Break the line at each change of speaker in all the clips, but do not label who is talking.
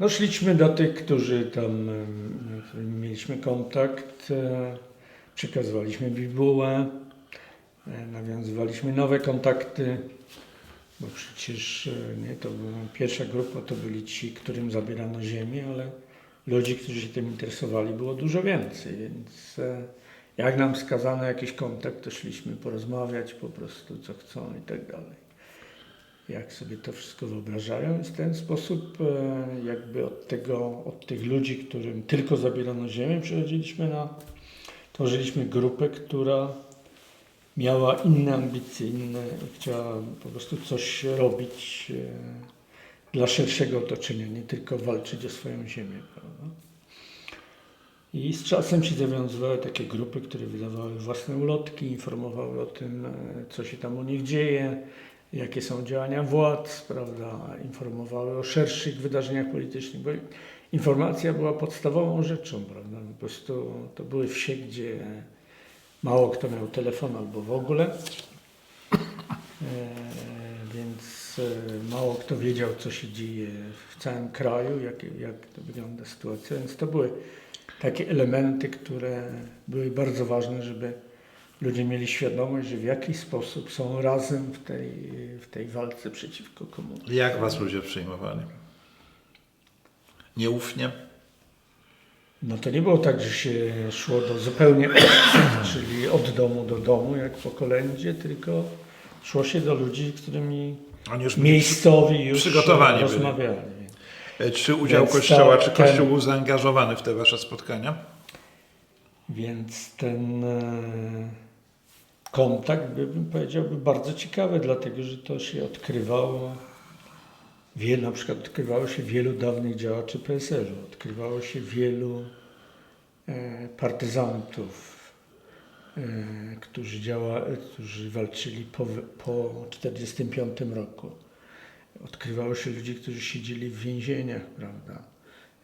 No szliśmy do tych, którzy tam, z którymi mieliśmy kontakt, e, przekazywaliśmy bibułę, e, nawiązywaliśmy nowe kontakty, bo przecież e, nie, to była pierwsza grupa to byli ci, którym zabierano ziemię, ale ludzi, którzy się tym interesowali było dużo więcej, więc jak nam wskazano jakiś kontakt, to szliśmy porozmawiać po prostu, co chcą i tak dalej jak sobie to wszystko wyobrażają. I w ten sposób e, jakby od, tego, od tych ludzi, którym tylko zabierano ziemię, przechodziliśmy na, tworzyliśmy grupę, która miała inne ambicje, inne, chciała po prostu coś robić e, dla szerszego otoczenia, nie tylko walczyć o swoją ziemię. Prawda? I z czasem się zawiązywały takie grupy, które wydawały własne ulotki, informowały o tym, e, co się tam u nich dzieje, jakie są działania władz, prawda, informowały o szerszych wydarzeniach politycznych, bo informacja była podstawową rzeczą, prawda, po prostu to były wsie, gdzie mało kto miał telefon albo w ogóle, e, więc e, mało kto wiedział, co się dzieje w całym kraju, jak, jak to wygląda sytuacja, więc to były takie elementy, które były bardzo ważne, żeby ludzie mieli świadomość, że w jakiś sposób są razem w tej, w tej walce przeciwko komunizmowi.
Jak was ludzie przyjmowali? Nieufnie?
No to nie było tak, że się szło do zupełnie czyli od domu do domu, jak po kolędzie, tylko szło się do ludzi, z którymi
Oni już byli
miejscowi już
przygotowani byli.
rozmawiali.
E, Czy udział
Więc
Kościoła,
ta-
czy
ten-
Kościół był zaangażowany w te wasze spotkania?
Więc ten e, kontakt, by, bym powiedział, był bardzo ciekawy, dlatego że to się odkrywało, na przykład odkrywało się wielu dawnych działaczy PSL-u, odkrywało się wielu e, partyzantów, e, którzy, działa, którzy walczyli po, po 1945 roku. Odkrywało się ludzi, którzy siedzieli w więzieniach, prawda?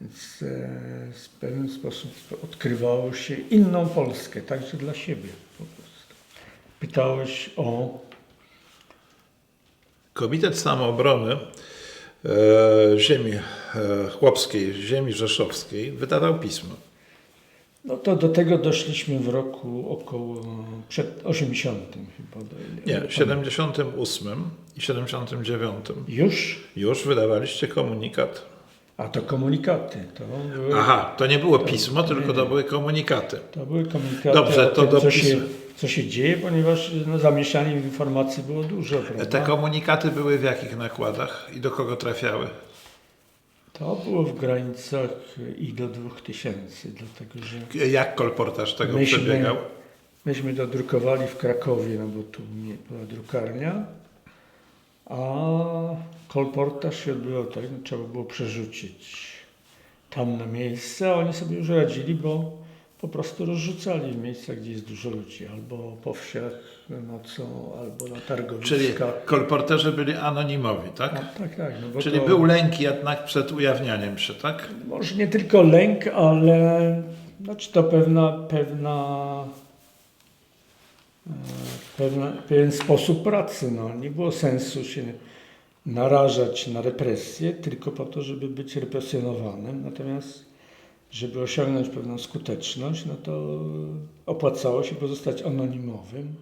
Więc e, w pewien sposób odkrywało się inną Polskę, także dla siebie po prostu. Pytałeś o
Komitet Samoobrony e, ziemi e, chłopskiej, ziemi rzeszowskiej wydawał pismo.
No to do tego doszliśmy w roku około przed 80 chyba.
Nie, w 78 i 79
Już?
już wydawaliście komunikat.
A to komunikaty. To były,
Aha, to nie było pismo, tylko to były komunikaty.
to były komunikaty
Dobrze, to
tym,
do
co, się, co się dzieje, ponieważ no, zamieszanie informacji było dużo. Prawda?
Te komunikaty były w jakich nakładach i do kogo trafiały?
To było w granicach i do 2000, dlatego że
Jak kolportaż tego
Myśmy-
przebiegał?
Myśmy dodrukowali w Krakowie, no bo tu była drukarnia, a kolportaż się odbywał tak, no, trzeba było przerzucić tam na miejsce, a oni sobie już radzili, bo po prostu rozrzucali w miejscach, gdzie jest dużo ludzi, albo po wsiach nocą, albo na targowiskach.
Czyli kolporterzy byli anonimowi, tak?
No, tak, tak. No
Czyli
to,
był lęk jednak przed ujawnianiem się, tak?
Może nie tylko lęk, ale znaczy to pewna, pewna, e, pewna, pewien sposób pracy. No. Nie było sensu się narażać na represję tylko po to, żeby być represjonowanym. Natomiast żeby osiągnąć pewną skuteczność, no to opłacało się pozostać anonimowym.